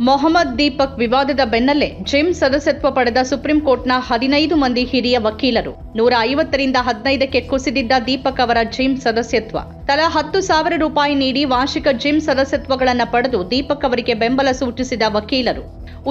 ಮೊಹಮ್ಮದ್ ದೀಪಕ್ ವಿವಾದದ ಬೆನ್ನಲ್ಲೇ ಜಿಮ್ ಸದಸ್ಯತ್ವ ಪಡೆದ ಸುಪ್ರೀಂ ಕೋರ್ಟ್ನ ಹದಿನೈದು ಮಂದಿ ಹಿರಿಯ ವಕೀಲರು. ನೂರ ಐವತ್ತರಿಂದ ಹದಿನೈದಕ್ಕೆ ಕುಸಿದಿದ್ದ ದೀಪಕ್ ಅವರ ಜಿಮ್ ಸದಸ್ಯತ್ವ. ತಲಾ ಹತ್ತು ಸಾವಿರ ರೂಪಾಯಿ ನೀಡಿ ವಾರ್ಷಿಕ ಜಿಮ್ ಸದಸ್ಯತ್ವಗಳನ್ನು ಪಡೆದು ದೀಪಕ್ ಅವರಿಗೆ ಬೆಂಬಲ ಸೂಚಿಸಿದ ವಕೀಲರು.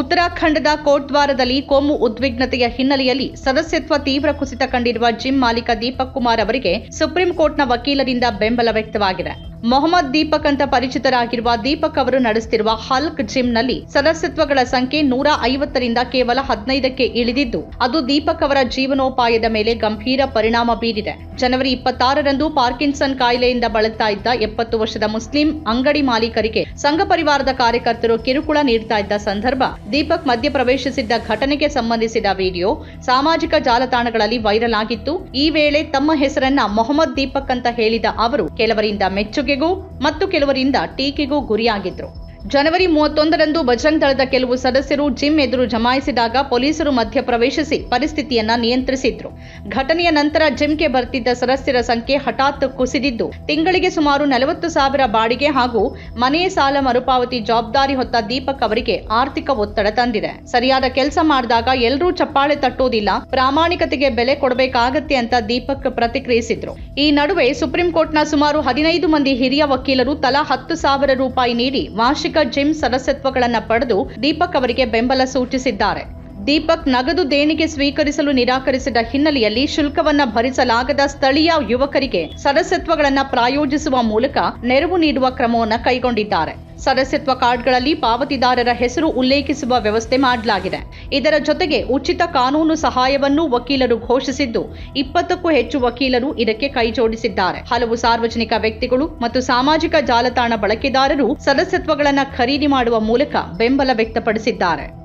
ಉತ್ತರಾಖಂಡದ ಕೋಟ್ವಾರದಲ್ಲಿ ಕೋಮು ಉದ್ವಿಗ್ನತೆಯ ಹಿನ್ನೆಲೆಯಲ್ಲಿ ಸದಸ್ಯತ್ವ ತೀವ್ರ ಕುಸಿತ ಕಂಡಿರುವ ಜಿಮ್ ಮಾಲೀಕ ದೀಪಕ್ ಕುಮಾರ್ ಅವರಿಗೆ ಸುಪ್ರೀಂ ಕೋರ್ಟ್ನ ವಕೀಲರಿಂದ ಬೆಂಬಲ ವ್ಯಕ್ತವಾಗಿದೆ. ಮೊಹಮ್ಮದ್ ದೀಪಕ್ ಅಂತ ಪರಿಚಿತರಾಗಿರುವ ದೀಪಕ್ ಅವರು ನಡೆಸುತ್ತಿರುವ ಹಲ್ಕ್ ಜಿಮ್ನಲ್ಲಿ ಸದಸ್ಯತ್ವಗಳ ಸಂಖ್ಯೆ ನೂರ ಐವತ್ತರಿಂದ ಕೇವಲ ಹದಿನೈದಕ್ಕೆ ಇಳಿದಿದ್ದು, ಅದು ದೀಪಕ್ ಅವರ ಜೀವನೋಪಾಯದ ಮೇಲೆ ಗಂಭೀರ ಪರಿಣಾಮ ಬೀರಿದೆ. ಜನವರಿ ಇಪ್ಪತ್ತಾರರಂದು ಪಾರ್ಕಿನ್ಸನ್ ಕಾಯಿಲೆಯಿಂದ ಬಳಲ್ತಾ ಇದ್ದ ಎಪ್ಪತ್ತು ವರ್ಷದ ಮುಸ್ಲಿಂ ಅಂಗಡಿ ಮಾಲೀಕರಿಗೆ ಸಂಘ ಪರಿವಾರದ ಕಾರ್ಯಕರ್ತರು ಕಿರುಕುಳ ನೀಡ್ತಾ ಇದ್ದ ಸಂದರ್ಭ ದೀಪಕ್ ಮಧ್ಯಪ್ರವೇಶಿಸಿದ್ದ ಘಟನೆಗೆ ಸಂಬಂಧಿಸಿದ ವಿಡಿಯೋ ಸಾಮಾಜಿಕ ಜಾಲತಾಣಗಳಲ್ಲಿ ವೈರಲ್ ಆಗಿತ್ತು. ಈ ವೇಳೆ ತಮ್ಮ ಹೆಸರನ್ನ ಮೊಹಮ್ಮದ್ ದೀಪಕ್ ಅಂತ ಹೇಳಿದ ಅವರು, ಕೆಲವರಿಂದ ಮೆಚ್ಚುಗೆಗೂ ಮತ್ತು ಕೆಲವರಿಂದ ಟೀಕೆಗೂ ಗುರಿಯಾಗಿದ್ರು. ಜನವರಿ ಮೂವತ್ತೊಂದರಂದು ಬಜರಂಗ್ ದಳದ ಕೆಲವು ಸದಸ್ಯರು ಜಿಮ್ ಎದುರು ಜಮಾಯಿಸಿದಾಗ ಪೊಲೀಸರು ಮಧ್ಯ ಪ್ರವೇಶಿಸಿ ಪರಿಸ್ಥಿತಿಯನ್ನ ನಿಯಂತ್ರಿಸಿದ್ರು. ಘಟನೆಯ ನಂತರ ಜಿಮ್ಗೆ ಬರ್ತಿದ್ದ ಸದಸ್ಯರ ಸಂಖ್ಯೆ ಹಠಾತ್ ಕುಸಿದಿದ್ದು, ತಿಂಗಳಿಗೆ ಸುಮಾರು ನಲವತ್ತು ಸಾವಿರ ಬಾಡಿಗೆ ಹಾಗೂ ಮನೆ ಸಾಲ ಮರುಪಾವತಿ ಜವಾಬ್ದಾರಿ ಹೊತ್ತ ದೀಪಕ್ ಅವರಿಗೆ ಆರ್ಥಿಕ ಒತ್ತಡ ತಂದಿದೆ. ಸರಿಯಾದ ಕೆಲಸ ಮಾಡಿದಾಗ ಎಲ್ಲರೂ ಚಪ್ಪಾಳೆ ತಟ್ಟೋದಿಲ್ಲ, ಪ್ರಾಮಾಣಿಕತೆಗೆ ಬೆಲೆ ಕೊಡಬೇಕಾಗತ್ತೆ ಅಂತ ದೀಪಕ್ ಪ್ರತಿಕ್ರಿಯಿಸಿದ್ರು. ಈ ನಡುವೆ ಸುಪ್ರೀಂ ಕೋರ್ಟ್ನ ಸುಮಾರು ಹದಿನೈದು ಮಂದಿ ಹಿರಿಯ ವಕೀಲರು ತಲಾ ಹತ್ತು ಸಾವಿರ ರೂಪಾಯಿ ನೀಡಿ ವಾರ್ಷಿಕ ಜಿಮ್ ಸದಸ್ಯತ್ವಗಳನ್ನು ಪಡೆದು ದೀಪಕ್ ಅವರಿಗೆ ಬೆಂಬಲ ಸೂಚಿಸಿದ್ದಾರೆ. ದೀಪಕ್ ನಗದು ದೇಣಿಗೆ ಸ್ವೀಕರಿಸಲು ನಿರಾಕರಿಸಿದ ಹಿನ್ನೆಲೆಯಲ್ಲಿ ಶುಲ್ಕವನ್ನ ಭರಿಸಲಾಗದ ಸ್ಥಳೀಯ ಯುವಕರಿಗೆ ಸದಸ್ಯತ್ವಗಳನ್ನು ಪ್ರಾಯೋಜಿಸುವ ಮೂಲಕ ನೆರವು ನೀಡುವ ಕ್ರಮವನ್ನು ಕೈಗೊಂಡಿದ್ದಾರೆ. ಸದಸ್ಯತ್ವ ಕಾರ್ಡ್ಗಳಲ್ಲಿ ಪಾವತಿದಾರರ ಹೆಸರು ಉಲ್ಲೇಖಿಸುವ ವ್ಯವಸ್ಥೆ ಮಾಡಲಾಗಿದೆ. ಇದರ ಜೊತೆಗೆ ಉಚಿತ ಕಾನೂನು ಸಹಾಯವನ್ನು ವಕೀಲರು ಘೋಷಿಸಿದ್ದು, ಇಪ್ಪತ್ತಕ್ಕೂ ಹೆಚ್ಚು ವಕೀಲರು ಇದಕ್ಕೆ ಕೈಜೋಡಿಸಿದ್ದಾರೆ ಹಲವು ಸಾರ್ವಜನಿಕ ವ್ಯಕ್ತಿಗಳು ಮತ್ತು ಸಾಮಾಜಿಕ ಜಾಲತಾಣ ಬಳಕೆದಾರರು ಸದಸ್ಯತ್ವಗಳನ್ನು ಖರೀದಿ ಮಾಡುವ ಮೂಲಕ ಬೆಂಬಲ ವ್ಯಕ್ತಪಡಿಸಿದ್ದಾರೆ.